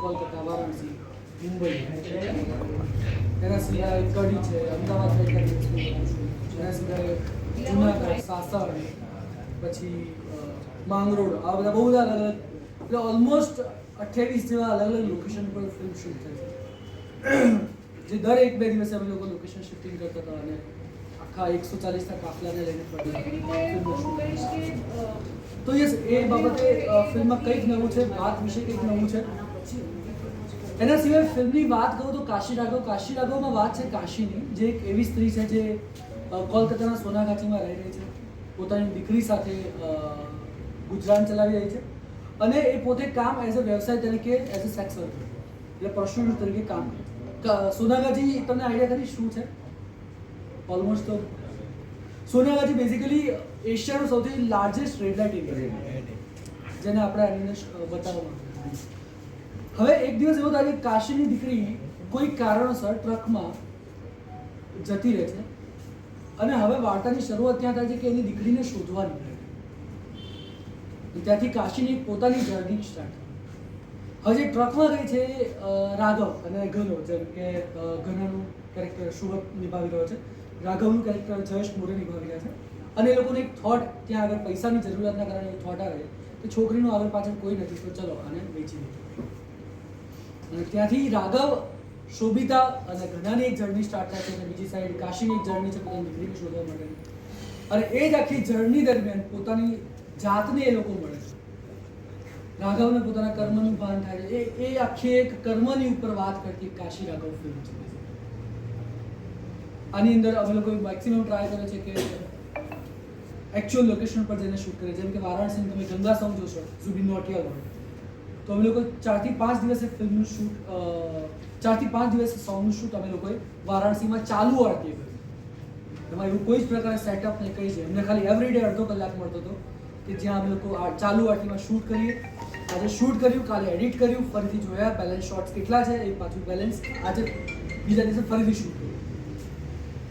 કોલકાતા વારાણસી મુંબઈ એના સિવાય કડી છે અમદાવાદ એના સિવાય જુનાગઢ સાસણ પછી માંગરોળ આ બધા બહુ બધા અલગ અલગ એટલે ઓલમોસ્ટ અઠ્યાવીસ જેવા અલગ અલગ લોકેશન પર ફિલ્મ શૂટ થાય છે. જે દર એક બે દિવસે અમે લોકો લોકેશન શિફ્ટિંગ કરતા હતા અને આખા એકસો ચાલીસના કાફલાને લઈને. અ, તો યસ એ બાબતે ફિલ્મમાં કંઈક નવું છે વાત વિશે કંઈક નવું છે. એના સિવાય ફિલ્મની વાત કરું તો કાશી રાઘવ. કાશી રાઘવમાં વાત છે કાશીની જે એક એવી સ્ત્રી છે જે કોલકાતાના સોનાગાછીમાં રહી રહી છે. પોતાની દીકરી સાથે ગુજરાન ચલાવી રહી છે. અને એ પોતે કામ એઝ અ વ્યવસાય તરીકે એઝ અ સેક્સ વર્કર એટલે પ્રોસ્ટિટ્યુટ તરીકે કામ કરે સોનાગાજી તમને આઈડિયા ખરી શું છે? ઓલમોસ્ટ તો સોનાગાછી બેઝિકલી એશિયાનું સૌથી લાર્જેસ્ટ રેડ લાઇટ એરિયા જેને આપણે એમને બતાવવામાં હવે એક દિવસ એવો થાય કે કાશીની દીકરી કોઈ કારણોસર ટ્રકમાં જતી રહે છે અને હવે વાર્તાની શરૂઆત ત્યાં થાય છે કે એની દીકરીને શોધવા નીકળે ત્યાંથી કાશીની પોતાની જર્ની સ્ટાર્ટ હવે જે ટ્રકમાં ગઈ છે રાઘવ અને ઘનો, જેમ કે ઘનાનું કેરેક્ટર શુભક નિભાવી રહ્યો છે. રાઘવનું કેરેક્ટર જયેશ મોરે નિભાવી રહ્યા છે. અને એ લોકોને એક થોટ ત્યાં આગળ પૈસાની જરૂરિયાતના કારણે થોટ આવે કે છોકરીનું આગળ પાછળ કોઈ નથી, તો ચલો આને વેચી અને ત્યાંથી રાઘવ, શોભિતા અને ઘનાની એક જર્ની સ્ટાર્ટ થાય છે અને બીજી સાઈડ કાશીની એક જર્ની છે પોતાની દીકરીને શોધવા માટે. અને એ જ આખી જર્ની દરમિયાન પોતાની જાતને એ લોકો મળે છે. રાઘવને પોતાના કર્મનું ભાન થાય છે. એ એ આખી એક કર્મની ઉપર વાત કરતી કાશી રાઘવ ફિલ્મ છે. આની અંદર અમે લોકો મેક્સિમમ ટ્રાય કરે છે કે એકચ્યુઅલ લોકેશન પર જઈને શૂટ કરે. જેમ કે વારાણસી તમે ગંગા સોંગ જોશો જુબિન નોટિયા હોય તો અમે લોકો ચારથી પાંચ દિવસે ફિલ્મનું શૂટ ચારથી પાંચ દિવસે સોંગનું શૂટ અમે લોકોએ વારાણસીમાં ચાલુ આરતીએ કર્યું એમાં એવું કોઈ જ પ્રકારે સેટઅપ નહીં કંઈ છે અમને ખાલી એવરી ડે અડધો કલાક મળતો હતો કે જ્યાં અમે લોકો આ ચાલુ આરતીમાં શૂટ કરીએ આજે શૂટ કર્યું કાલે એડિટ કર્યું ફરીથી જોયા બેલેન્સ શોટ્સ કેટલા છે એ પાછું બેલેન્સ આજે બીજા દિવસે ફરીથી શૂટ કર્યું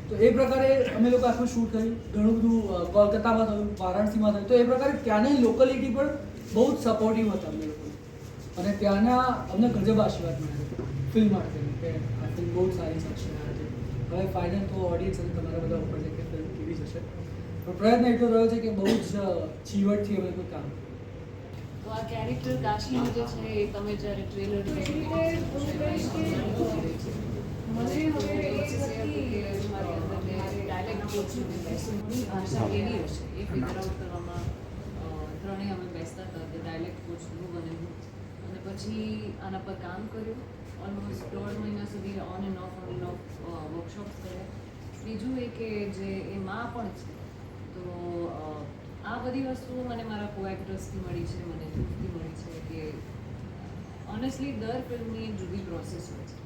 તો એ પ્રકારે અમે લોકો આખું શૂટ કર્યું ઘણું બધું અ, કોલકાતામાં થયું વારાણસીમાં થયું તો એ પ્રકારે ત્યાંની લોકેલિટી પણ બહુ જ સપોર્ટિવ હતા અમને લોકો અને ત્યાંના અમને ગજબ આશીર્વાદ મળ્યો. ફિલ્મ માટે કે આ ફિલ્મ બહુ સારી છે. હવે ફાઇનલ તો ઓડિયન્સ અને તમારા બધા ઉપર છે કે ફિલ્મ કેવી જશે? પણ પ્રયત્ન એટલો રહ્યો છે કે બહુ જ ચીવટથી અમે કોઈ કામ તો આ કેરેક્ટર કાશીનું જે છે એ તમે જ્યારે ટ્રેલર મને હવે એ મારી અંદર જે ડાયલેક્ટ બેસવાની ભાષા કેવી હશે. એ ફિગર આઉટ કરવામાં ત્રણેય અમે બેસતા હતા કે ડાયલેક્ટ કોચ હું અને હું અને પછી આના પર કામ કર્યું. ઓલમોસ્ટ દોઢ મહિના સુધી on and off on and off workshop કર્યા. બીજું એ કે જે એ માં પણ છે, તો આ બધી વસ્તુઓ મને મારા કો મળી છે, મને જૂથથી મળી છે કે ઓનેસ્ટલી દર ફિલ્મની એક જુદી પ્રોસેસ હોય છે.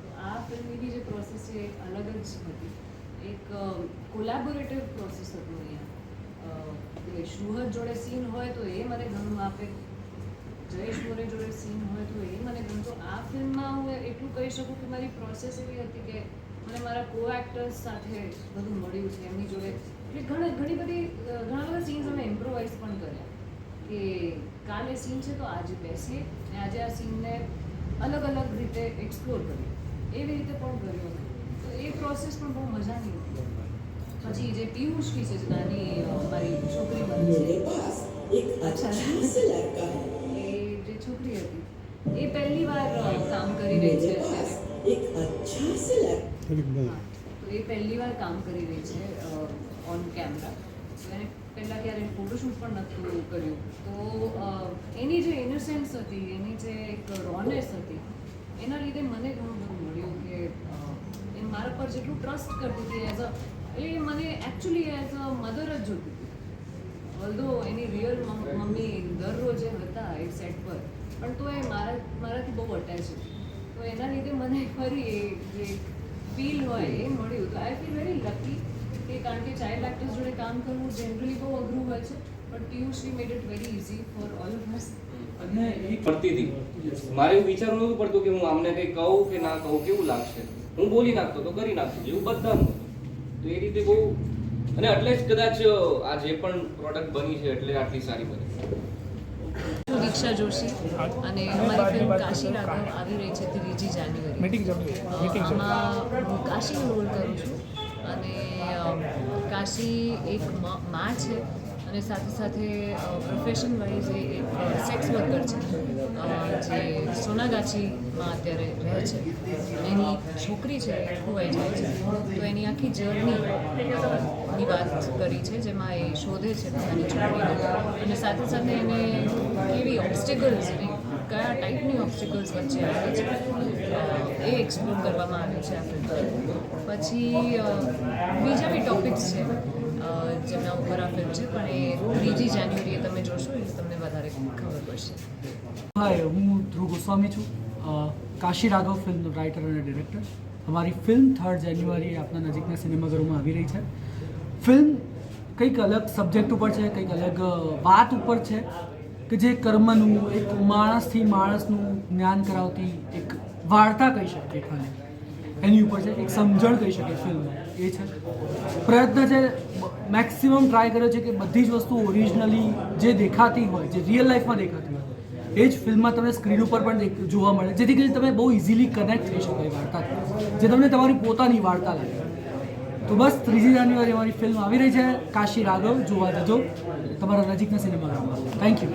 તો આ ફિલ્મની બી જે પ્રોસેસ છે એ અલગ જ હતી. એક કોલેબોરેટિવ પ્રોસેસ હતું અહીંયા. કે શુહર જોડે સીન હોય તો એ મને ઘણું આપે. જયેશ મોરે જોડે સીન હોય તો એ મને ગમતો. આ ફિલ્મમાં હું એટલું કહી શકું કે મારી પ્રોસેસ એવી હતી કે મને મારા કો એક્ટર્સ સાથે બધું મળ્યું છે એમની જોડે. એટલે ઘણા, ઘણી બધી ઘણા બધા સીન્સ અમે ઇમ્પ્રોવાઇઝ પણ કર્યા. કે કાલે સીન છે તો આજે બેસીએ અને આજે આ સીનને અલગ અલગ રીતે એક્સપ્લોર કરીએ. એવી રીતે પણ કર્યો તો એ પ્રોસેસ પણ બહુ મજાની હતી. પછી જે પિયુષ વિશે છે નાની મારી છોકરી બની છે. એક અચ્છા લડકા એ પહેલી વાર કામ કરી રહી છે. એક અચ્છા સિલેક્ટ તો એ પહેલી વાર કામ કરી રહી છે ઓન કેમેરા એને પહેલાં ક્યારે ફોટોશૂટ પણ નહોતું કર્યું. તો એની જે ઇનોસેન્સ હતી એની જે એક રોનેસ હતી એના લીધે મને ઘણું બધું મળ્યું કે એ મારા પર જેટલું ટ્રસ્ટ કરતી હતી એઝ અ એટલે મને એકચ્યુઅલી એઝ અ મધર જ જોતી હતી. ઓલ્ધો એની રિયલ મમ્મી દરરોજ એ હતા એ સેટ પર પણ તો એ મારા મારાથી બહુ અટેચ હતી તો એના લીધે મને ફરી એ જે ફીલ હોય એ મળ્યું. તો આઈ ફીલ વેરી લકી કે કારણ કે ચાઇલ્ડ એક્ટર્સ જોડે કામ કરવું જનરલી બહુ અઘરું હોય છે, પણ પિયુષની made it very easy for all of us અને એ પડતી હતી. મારે એવું વિચારવું નહોતું પડતું કે હું આમને કંઈ કહું કે ના કહું, કેવું લાગશે? હું બોલી નાખતો તો કરી નાખતો, એવું બધાનું તો એ રીતે બહુ અને એટલે જ કદાચ આ જે પણ પ્રોડક્ટ બની છે, એટલે આટલી સારી બની. છું દીક્ષા જોશી અને અમારી ફિલ્મ કાશી રાઘવ આવી રહી છે ત્રીજી જાન્યુઆરી. આમાં હું કાશીનો રોલ કરું છું અને કાશી એક મા છે અને સાથે સાથે પ્રોફેશન વાઇઝ એ એક સેક્સ વર્કર છે. જે સોનાગાછીમાં અત્યારે રહે છે. એની છોકરી છે એ ખોવાઈ જાય છે. તો એની આખી જર્ની ની વાત કરી છે જેમાં એ શોધે છે પોતાની છોકરીને. અને સાથે સાથે એને કેવી ઓબ્સ્ટેકલ્સ કયા ટાઈપની ઓબ્સ્ટેકલ્સ વચ્ચે આવે છે? એ એક્સપ્લોર કરવામાં આવ્યું છે આ પછી બીજા બી ટોપિક્સ છે જેમના ઉપર આ ફિલ્મ છે, પણ એ ત્રીજી જાન્યુઆરીએ તમે જોશો એટલે તમને વધારે ખબર પડશે. હાય હું ધ્રુવ ગોસ્વામી છું. કાશી રાઘવ ફિલ્મ રાઇટર અને ડિરેક્ટર અમારી ફિલ્મ થર્ડ જાન્યુઆરી આપણા નજીકના સિનેમાઘરોમાં આવી રહી છે. ફિલ્મ કંઈક અલગ સબ્જેક્ટ ઉપર છે, કંઈક અલગ વાત ઉપર છે. કે જે કર્મનું એક માણસથી માણસનું જ્ઞાન કરાવતી એક વાર્તા કહી શકીએ ખાલી એની ઉપર છે, એક સમજણ કહી શકીએ ફિલ્મ એ છે. પ્રયત્ન છે મેક્સિમમ ટ્રાય કર્યો છે કે બધી જ વસ્તુ ઓરિજિનલી જે દેખાતી હોય, જે રિયલ લાઈફમાં દેખાતી હોય, એ જ ફિલ્મમાં તમને સ્ક્રીન ઉપર પણ જોવા મળે. જેથી કરીને તમે બહુ ઇઝીલી કનેક્ટ થઈ શકો એ વાર્તાથી. જે તમને તમારી પોતાની વાર્તા લાગે. તો બસ ત્રીજી જાન્યુઆરી અમારી ફિલ્મ આવી રહી છે. કાશી રાઘવ, જોવા જજો. તમારા નજીકના સિનેમાગ્રામમાં થેન્ક યુ